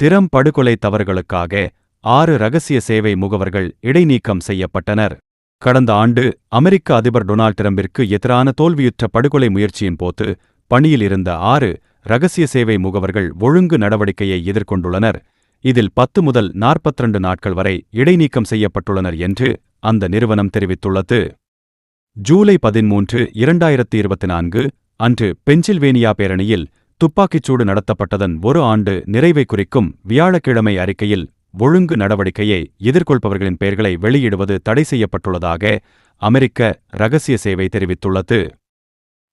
திறம் படுகொலை தவறுகளுக்காக ஆறு ரகசிய சேவை முகவர்கள் இடைநீக்கம் செய்யப்பட்டனர். கடந்த ஆண்டு அமெரிக்க அதிபர் டொனால்ட் டிரம்பிற்கு எதிரான தோல்வியுற்ற படுகொலை முயற்சியின் போது பணியில் இருந்த ஆறு ரகசிய சேவை முகவர்கள் ஒழுங்கு நடவடிக்கையை எதிர்கொண்டுள்ளனர். இதில் பத்து முதல் நாற்பத்திரண்டு நாட்கள் வரை இடைநீக்கம் செய்யப்பட்டுள்ளனர் என்று அந்த நிறுவனம் தெரிவித்துள்ளது. ஜூலை பதிமூன்று இரண்டாயிரத்தி இருபத்தி நான்கு அன்று பென்சில்வேனியா பேரணியில் துப்பாக்கிச்சூடு நடத்தப்பட்டதன் ஒரு ஆண்டு நிறைவை குறிக்கும் வியாழக்கிழமை அறிக்கையில் ஒழுங்கு நடவடிக்கையை எதிர்கொள்பவர்களின் பெயர்களை வெளியிடுவது தடை செய்யப்பட்டுள்ளதாக அமெரிக்க ரகசிய சேவை தெரிவித்துள்ளது.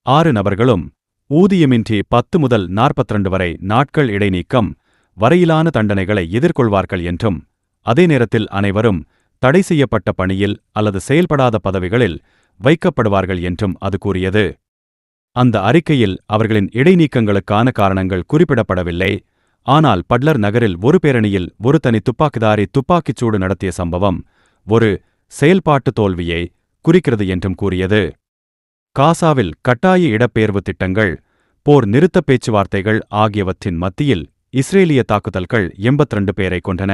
ஆறு நபர்களும் ஊதியமின்றி பத்து முதல் நாற்பத்திரண்டு வரை நாட்கள் இடைநீக்கம் வரையிலான தண்டனைகளை எதிர்கொள்வார்கள் என்றும் அதே நேரத்தில் அனைவரும் தடை செய்யப்பட்ட பணியில் அல்லது செயல்படாத பதவிகளில் வைக்கப்படுவார்கள் என்றும் அது கூறியது. அந்த அறிக்கையில் அவர்களின் இடைநீக்கங்களுக்கான காரணங்கள் குறிப்பிடப்படவில்லை. ஆனால் பட்லர் நகரில் ஒரு பேரணியில் ஒரு தனி துப்பாக்கிதாரி துப்பாக்கிச்சூடு நடத்திய சம்பவம் ஒரு செயல்பாட்டு தோல்வியை குறிக்கிறது என்றும் கூறியது. காசாவில் கட்டாய இடப்பெயர்வு திட்டங்கள் போர் நிறுத்த பேச்சுவார்த்தைகள் ஆகியவற்றின் மத்தியில் இஸ்ரேலிய தாக்குதல்கள் எண்பத்திரண்டு பேரை கொண்டன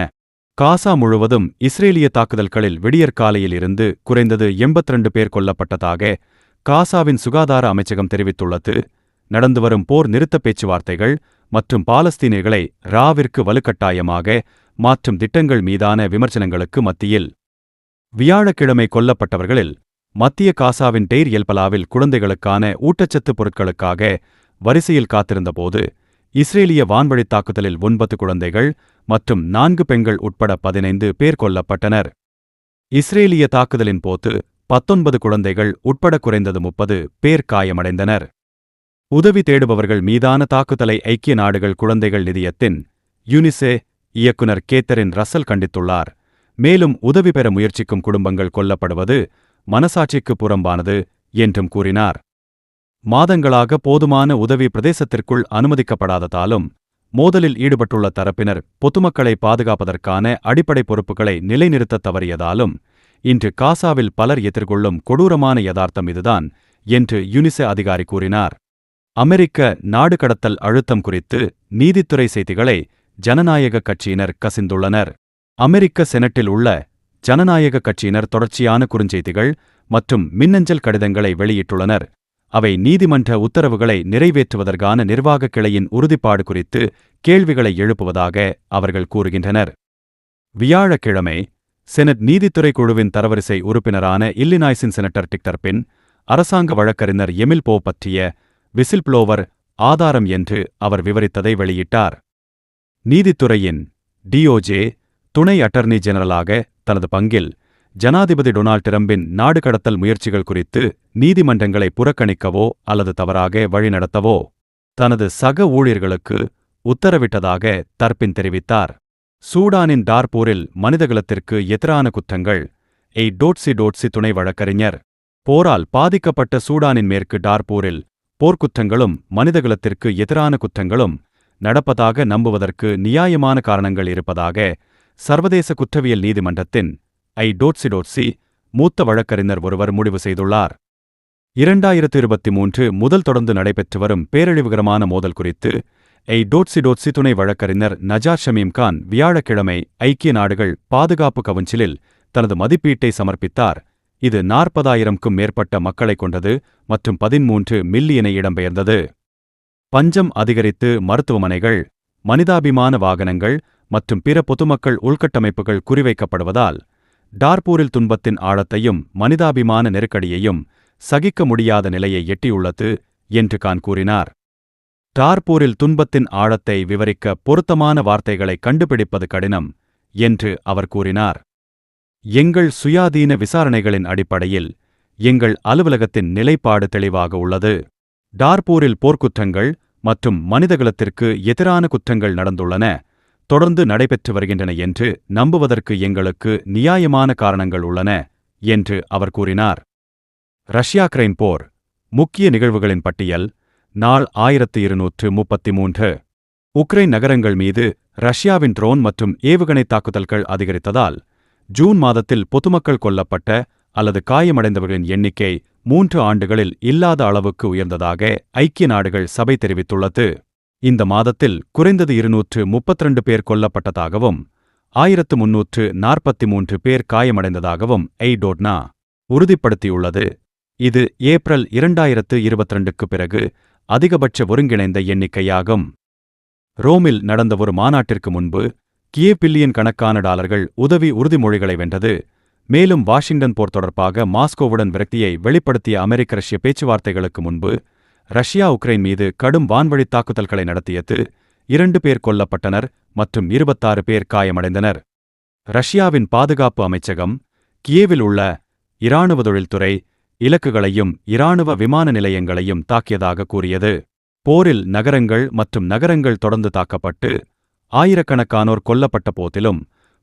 காசா முழுவதும் இஸ்ரேலிய தாக்குதல்களில் விடியற்காலையில் இருந்து குறைந்தது எண்பத்திரண்டு பேர் கொல்லப்பட்டதாக காசாவின் சுகாதார அமைச்சகம் தெரிவித்துள்ளது நடந்து வரும் போர் நிறுத்த பேச்சுவார்த்தைகள் மற்றும் பாலஸ்தீனியர்களை ராவிற்கு வலுக்கட்டாயமாக மாற்றும் திட்டங்கள் மீதான விமர்சனங்களுக்கு மத்தியில் வியாழக்கிழமை கொல்லப்பட்டவர்களில் மத்திய காசாவின் டெய்ர் எல்பலாவில் குழந்தைகளுக்கான ஊட்டச்சத்து பொருட்களுக்காக வரிசையில் காத்திருந்தபோது இஸ்ரேலிய வான்வழித் தாக்குதலில் ஒன்பது குழந்தைகள் மற்றும் நான்கு பெண்கள் உட்பட பதினைந்து பேர் கொல்லப்பட்டனர். இஸ்ரேலிய தாக்குதலின் போது பத்தொன்பது குழந்தைகள் உட்பட குறைந்தது முப்பது பேர் காயமடைந்தனர். உதவி தேடுபவர்கள் மீதான தாக்குதலை ஐக்கிய நாடுகள் குழந்தைகள் நிதியத்தின் யுனிசே இயக்குனர் கேத்தரின் ரசல் கண்டித்துள்ளார். மேலும் உதவி பெற முயற்சிக்கும் குடும்பங்கள் கொல்லப்படுவது மனசாட்சிக்கு புறம்பானது என்றும் கூறினார். மாதங்களாக போதுமான உதவி பிரதேசத்திற்குள் அனுமதிக்கப்படாததாலும் மோதலில் ஈடுபட்டுள்ள தரப்பினர் பொதுமக்களை பாதுகாப்பதற்கான அடிப்படை பொறுப்புகளை நிலைநிறுத்தத் தவறியதாலும் இன்று காசாவில் பலர் எதிர்கொள்ளும் கொடூரமான யதார்த்தம் இதுதான் என்று யுனிசெ அதிகாரி கூறினார். அமெரிக்க நாடு கடத்தல் அழுத்தம் குறித்து நீதித்துறை செய்திகளை ஜனநாயக கட்சியினர் கசிந்துள்ளனர். அமெரிக்க செனட்டில் உள்ள ஜனநாயக கட்சியினர் தொடர்ச்சியான குறுஞ்செய்திகள் மற்றும் மின்னஞ்சல் கடிதங்களை வெளியிட்டுள்ளனர். அவை நீதிமன்ற உத்தரவுகளை நிறைவேற்றுவதற்கான நிர்வாகக் கிளையின் உறுதிப்பாடு குறித்து கேள்விகளை எழுப்புவதாக அவர்கள் கூறுகின்றனர். வியாழக்கிழமை செனட் நீதித்துறை குழுவின் தரவரிசை உறுப்பினரான இல்லினாய்ஸின் செனட்டர் டிக்டர் பின் அரசாங்க வழக்கறிஞர் எமில் போ பற்றிய விசில்ப்ளோவர் ஆதாரம் என்று அவர் விவரித்ததை வெளியிட்டார். நீதித்துறையின் டிஓஜே துணை அட்டர்னி ஜெனரலாக தனது பங்கில் ஜனாதிபதி டொனால்ட் டிரம்பின் நாடு கடத்தல் முயற்சிகள் குறித்து நீதிமன்றங்களை புறக்கணிக்கவோ அல்லது தவறாக வழிநடத்தவோ தனது சக ஊழியர்களுக்கு உத்தரவிட்டதாக தர்பின் தெரிவித்தார். சூடானின் டார்பூரில் மனிதகுலத்திற்கு எதிரான குற்றங்கள். எய் டோட்சி டோட்சி துணை வழக்கறிஞர். போரால் பாதிக்கப்பட்ட சூடானின் மேற்கு டார்பூரில் போர்க்குற்றங்களும் மனிதகுலத்திற்கு எதிரான குற்றங்களும் நடப்பதாக நம்புவதற்கு நியாயமான காரணங்கள் இருப்பதாக சர்வதேச குற்றவியல் நீதிமன்றத்தின் ஐ டோட்சி டோட்சி மூத்த வழக்கறிஞர் ஒருவர் முடிவு செய்துள்ளார். இரண்டாயிரத்து இருபத்தி மூன்று முதல் தொடர்ந்து நடைபெற்று வரும் பேரழிவுகரமான மோதல் குறித்து ஐ டோட்சி டோட்சி துணை வழக்கறிஞர் நஜார் ஷமீம் கான் வியாழக்கிழமை ஐக்கிய நாடுகள் பாதுகாப்பு கவுன்சிலில் தனது மதிப்பீட்டை சமர்ப்பித்தார். இது நாற்பதாயிரம்க்கும் மேற்பட்ட மக்களைக் கொண்டது மற்றும் பதிமூன்று மில்லியனை இடம்பெயர்ந்தது. பஞ்சம் அதிகரித்து மருத்துவமனைகள் மனிதாபிமான வாகனங்கள் மற்றும் பிற பொதுமக்கள் உள்கட்டமைப்புகள் குறிவைக்கப்படுவதால் டார்பூரில் துன்பத்தின் ஆழத்தையும் மனிதாபிமான நெருக்கடியையும் சகிக்க முடியாத நிலையை எட்டியுள்ளது என்று கான் கூறினார். டார்பூரில் துன்பத்தின் ஆழத்தை விவரிக்க பொருத்தமான வார்த்தைகளை கண்டுபிடிப்பது கடினம் என்று அவர் கூறினார். எங்கள் சுயாதீன விசாரணைகளின் அடிப்படையில் எங்கள் அலுவலகத்தின் நிலைப்பாடு தெளிவாக உள்ளது. டார்பூரில் போர்க்குற்றங்கள் மற்றும் மனிதகுலத்திற்கு எதிரான குற்றங்கள் நடந்துள்ளன. தொடர்ந்து நடைபெற்று வருகின்றன என்று நம்புவதற்கு எங்களுக்கு நியாயமான காரணங்கள் உள்ளன என்று அவர் கூறினார். ரஷ்யா கிரைன் போர் முக்கிய நிகழ்வுகளின் பட்டியல் நாள் ஆயிரத்து இருநூற்று முப்பத்தி மூன்று உக்ரைன் நகரங்கள் மீது ரஷ்யாவின் ட்ரோன் மற்றும் ஏவுகணை தாக்குதல்கள் அதிகரித்ததால் ஜூன் மாதத்தில் பொதுமக்கள் கொல்லப்பட்ட அல்லது காயமடைந்தவர்களின் எண்ணிக்கை மூன்று ஆண்டுகளில் இல்லாத அளவுக்கு உயர்ந்ததாக ஐக்கிய நாடுகள் சபை தெரிவித்துள்ளது. இந்த மாதத்தில் குறைந்தது இருநூற்று முப்பத்திரண்டு பேர் கொல்லப்பட்டதாகவும் ஆயிரத்து முன்னூற்று நாற்பத்தி மூன்று பேர் காயமடைந்ததாகவும் எய்டோட்னா உறுதிப்படுத்தியுள்ளது. இது ஏப்ரல் இரண்டாயிரத்து இருபத்திரண்டுக்கு பிறகு அதிகபட்ச ஒருங்கிணைந்த எண்ணிக்கையாகும். ரோமில் நடந்த ஒரு மாநாட்டிற்கு முன்பு கியே பில்லியன் கணக்கான டாலர்கள் உதவி உறுதிமொழிகளை வென்றது. மேலும் வாஷிங்டன் போர் தொடர்பாக மாஸ்கோவுடன் விரக்தியை வெளிப்படுத்திய அமெரிக்க ரஷ்ய பேச்சுவார்த்தைகளுக்கு முன்பு ரஷ்யா உக்ரைன் மீது கடும் வான்வழித் தாக்குதல்களை நடத்தியது இரண்டு பேர் கொல்லப்பட்டனர் மற்றும் இருபத்தாறு பேர் காயமடைந்தனர். ரஷ்யாவின் பாதுகாப்பு அமைச்சகம் கியேவில் உள்ள இராணுவ தொழில்துறை இலக்குகளையும் இராணுவ விமான நிலையங்களையும் தாக்கியதாக கூறியது. போரில் நகரங்கள் மற்றும் நகரங்கள் தொடர்ந்து தாக்கப்பட்டு ஆயிரக்கணக்கானோர் கொல்லப்பட்ட போதிலும்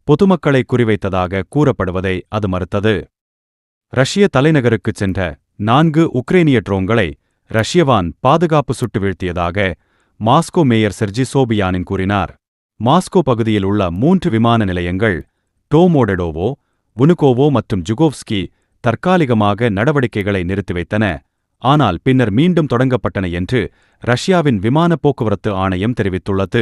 பொதுமக்களை குறிவைத்ததாக கூறப்படுவதை அது மறுத்தது. ரஷ்ய தலைநகருக்குச் சென்ற நான்கு உக்ரேனிய ட்ரோன்களை ரஷ்யவான் பாதுகாப்பு சுட்டு வீழ்த்தியதாக மாஸ்கோ மேயர் செர்ஜி சோபியானின் கூறினார். மாஸ்கோ பகுதியில் உள்ள மூன்று விமான நிலையங்கள் டோமோடெடோவோ புனுகோவோ மற்றும் ஜுகோவ்ஸ்கி தற்காலிகமாக நடவடிக்கைகளை நிறுத்தி வைத்தன ஆனால் பின்னர் மீண்டும் தொடங்கப்பட்டன என்று ரஷ்யாவின் விமான போக்குவரத்து ஆணையம் தெரிவித்துள்ளது.